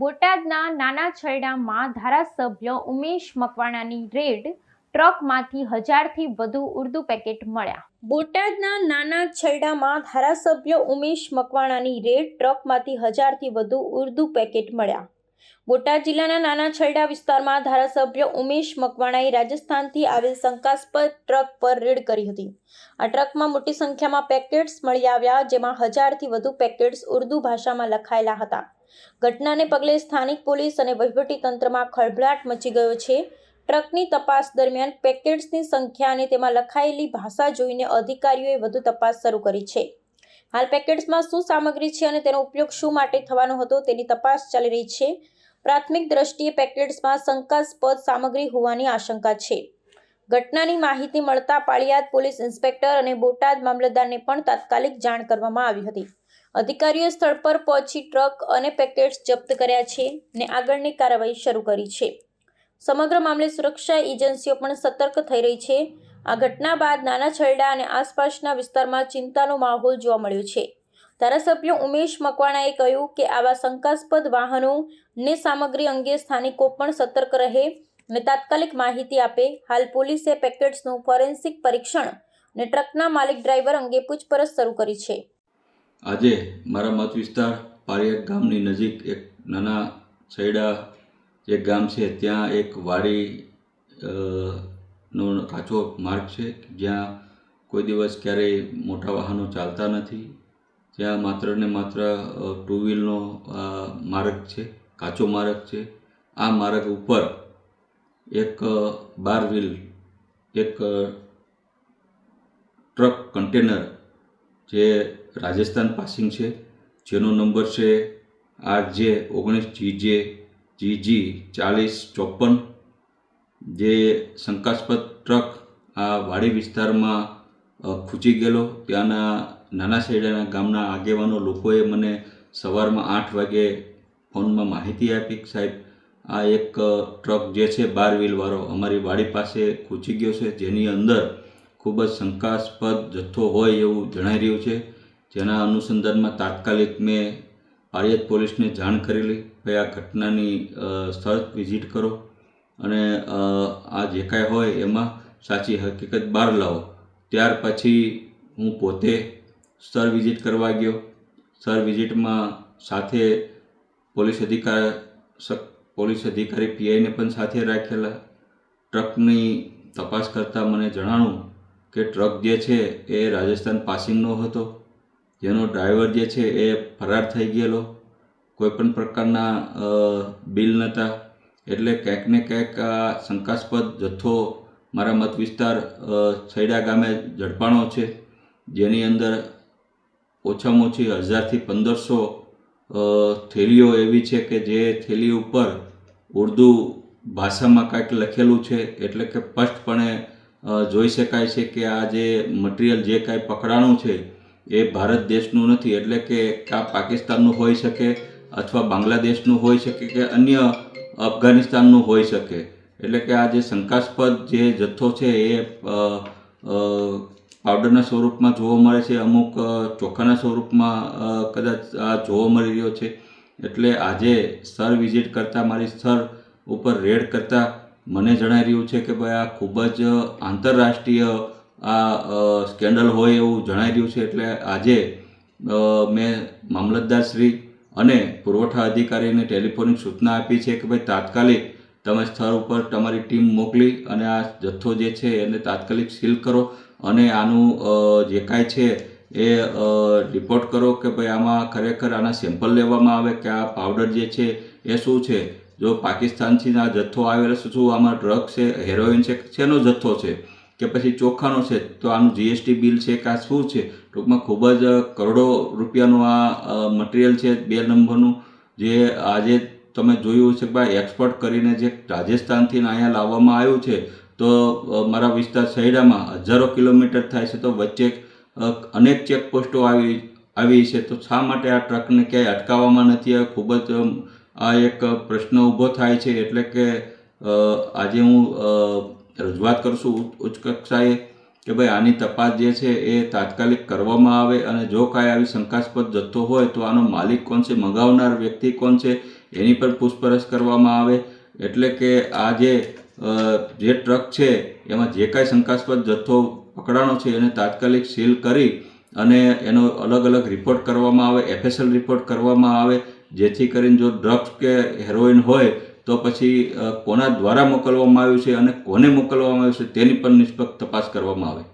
બોટાદના નાના છરડામાં ધારાસભ્ય ઉમેશ મકવાણાની રેડ ટ્રકમાંથી હજારથી વધુ ઉર્દુ પેકેટ મળ્યા. બોટાદના નાના છરડામાં ધારાસભ્ય ઉમેશ મકવાણાની રેડ ટ્રકમાંથી હજારથી વધુ ઉર્દુ પેકેટ મળ્યા. બોટાદ જિલ્લાના નાના છરડા વિસ્તારમાં ધારાસભ્ય ઉમેશ મકવાણાએ રાજસ્થાનથી આવેલ શંકાસ્પદ ટ્રક પર રેડ કરી હતી. આ ટ્રકમાં મોટી સંખ્યામાં પેકેટ્સ મળી આવ્યા, જેમાં હજારથી વધુ પેકેટ્સ ઉર્દુ ભાષામાં લખાયેલા હતા. ઘટનાને પગલે સ્થાનિક પોલીસ અને તંત્રમાં ખળભળાટ મચી ગયો છે. ટ્રકની તપાસ દરમિયાન પેકેટ્સની સંખ્યા અને તેમાં લખાયેલી ભાષા જોઈને અધિકારીઓએ વધુ તપાસ શરૂ કરી છે. હાલ પેકેટ્સમાં શું સામગ્રી છે અને તેનો ઉપયોગ શું માટે થવાનો હતો તેની તપાસ ચાલી રહી છે. પ્રાથમિક દ્રષ્ટિએ પેકેટ્સમાં શંકાસ્પદ સામગ્રી હોવાની આશંકા છે. ઘટનાની માહિતી મળતા પાળિયાદ પોલીસ ઇન્સ્પેક્ટર અને બોટાદ મામલતદારને પણ તાત્કાલિક જાણ કરવામાં આવી હતી. અધિકારીઓ સ્થળ પર પહોંચી ટ્રક અને પેકેટ્સ જપ્ત કર્યા છે ને આગળની કાર્યવાહી શરૂ કરી છે. સમગ્ર મામલે સુરક્ષા એજન્સીઓ પણ સતર્ક થઈ રહી છે. આ ઘટના બાદ નાના છરડા અને આસપાસના વિસ્તારમાં ચિંતાનો માહોલ જોવા મળ્યો છે. ધારાસભ્ય ઉમેશ મકવાણાએ કહ્યું કે આવા શંકાસ્પદ વાહનો ને સામગ્રી અંગે સ્થાનિકો પણ સતર્ક રહે અને તાત્કાલિક માહિતી આપે હાલ પોલીસે પેકેટ્સનું ફોરેન્સિક પરીક્ષણ અને ટ્રકના માલિક ડ્રાઈવર અંગે પૂછપરછ શરૂ કરી છે. આજે મારા મત વિસ્તાર પારિયાદ ગામની નજીક એક નાના છૈડા જે ગામ છે, ત્યાં એક વાડી નો કાચો માર્ગ છે. જ્યાં કોઈ દિવસ ક્યારેય મોટા વાહનો ચાલતા નથી. ત્યાં માત્ર ને માત્ર ટુ વ્હીલનો માર્ગ છે, કાચો માર્ગ છે. આ માર્ગ ઉપર એક બાર વ્હીલ, એક ટ્રક કન્ટેનર જે રાજસ્થાન પાસિંગ છે, જેનો નંબર છે આર જે ઓગણીસ જી જે જી જી ચાલીસ, ચોપન. જે શંકાસ્પદ ટ્રક આ વાડી વિસ્તારમાં ખૂંચી ગયેલો. ત્યાંના નાના શેડાના ગામના આગેવાનો લોકોએ મને સવારમાં આઠ વાગે ફોનમાં માહિતી આપી સાહેબ આ એક ટ્રક જે છે, બાર વ્હીલવાળો અમારી વાડી પાસે ખૂંચી ગયો છે. જેની અંદર ખૂબ જ શંકાસ્પદ જથ્થો હોય એવું જણાઈ રહ્યું છે. જેના અનુસંધાનમાં તાત્કાલિક મેં પાળિયાદ પોલીસને જાણ કરેલી. કે આ ઘટનાની સ્થળ વિઝિટ કરો અને આ જે કાંઈ હોય એમાં સાચી હકીકત બહાર લાવો. ત્યાર પછી હું પોતે સ્થળ વિઝિટ કરવા ગયો. સ્થળ વિઝિટમાં સાથે પોલીસ અધિકાર પોલીસ અધિકારી પીઆઈને પણ સાથે રાખેલા. ટ્રકની તપાસ કરતાં મને જણાણું કે ટ્રક જે છે એ રાજસ્થાન પાસિંગનો હતો. જેનો ડ્રાઈવર જે છે એ ફરાર થઈ ગયેલો. કોઈપણ પ્રકારના બિલ નહોતા. એટલે ક્યાંક ને ક્યાંક આ શંકાસ્પદ જથ્થો મારા મત વિસ્તાર છૈડા ગામે ઝડપાણો છે. જેની અંદર ઓછામાં ઓછી હજારથી પંદરસો થેલીઓ એવી છે કે જે થેલી ઉપર ઉર્દુ ભાષામાં કાંઈક લખેલું છે, એટલે કે સ્પષ્ટપણે જોઈ શકાય છે કે આ જે મટીરિયલ જે કાંઈ પકડાણું છે, એ ભારત દેશનું નથી, એટલે કે આ પાકિસ્તાનનું હોઈ શકે અથવા બાંગ્લાદેશનું હોઈ શકે કે અન્ય અફઘાનિસ્તાનનું હોઈ શકે. એટલે કે આ જે શંકાસ્પદ જે જથ્થો છે એ પાવડરના સ્વરૂપમાં જોવા મળે છે. અમુક ચોખાના સ્વરૂપમાં કદાચ આ જોવા મળી રહ્યો છે. એટલે આજે સ્થળ વિઝિટ કરતાં, મારી સ્થળ ઉપર રેડ કરતાં મને જણાઈ રહ્યું છે કે ભાઈ આ ખૂબ જ આંતરરાષ્ટ્રીય આ સ્કેન્ડલ હોય એવું જણાઈ રહ્યું છે. એટલે આજે મેં મેં મામલતદારશ્રી અને પુરવઠા અધિકારીને ટેલિફોનિક સૂચના આપી છે કે ભાઈ તાત્કાલિક તમે સ્થળ ઉપર તમારી ટીમ મોકલી અને આ જથ્થો જે છે એને તાત્કાલિક સીલ કરો. અને આનું જે કાંઈ છે એ રિપોર્ટ કરો કે ભાઈ આમાં ખરેખર આના સેમ્પલ લેવામાં આવે કે આ પાવડર જે છે એ શું છે? જો પાકિસ્તાનથી આ જથ્થો આવેલો શું આમાં ડ્રગ છે હેરોઇન છે, શેનો જથ્થો છે? કે પછી ચોખાનો છે, તો આનું જીએસટી બિલ છે કે આ શું છે? ટૂંકમાં ખૂબ જ કરોડો રૂપિયાનું આ મટીરિયલ છે, બે નંબરનું, જે આજે તમે જોયું છે કે ભાઈ એક્સપોર્ટ કરીને જે રાજસ્થાનથી અહીંયા લાવવામાં આવ્યું છે તો મારા વિસ્તાર શહેરામાં હજારો કિલોમીટર થાય છે તો વચ્ચે અનેક ચેકપોસ્ટો આવી આવી છે. તો શા માટે આ ટ્રકને ક્યાંય અટકાવવામાં નથી ખૂબ જ આ એક પ્રશ્ન ઊભો થાય છે. એટલે કે આજે હું રજૂઆત કરું છું ઉચ્ચ- કક્ષાએ કે ભાઈ, આની તપાસ જે છે એ તાત્કાલિક કરવામાં આવે અને જો કાંઈ આવી શંકાસ્પદ જથ્થો હોય તો આનો માલિક કોણ છે, મગાવનાર વ્યક્તિ કોણ છે, એની પણ પૂછપરછ કરવામાં આવે. એટલે કે આ જે જે ટ્રક છે, એમાં જે કાંઈ શંકાસ્પદ જથ્થો પકડાણો છે, એને તાત્કાલિક સીલ કરી અને એનો અલગ અલગ રિપોર્ટ કરવામાં આવે એફએસએલ રિપોર્ટ કરવામાં આવે. જેથી કરીને જો ડ્રગ્સ કે હેરોઇન હોય, તો પછી કોના દ્વારા મોકલવામાં આવ્યું છે અને કોને મોકલવામાં આવ્યું છે, તેની પણ નિષ્પક્ષ તપાસ કરવામાં આવે.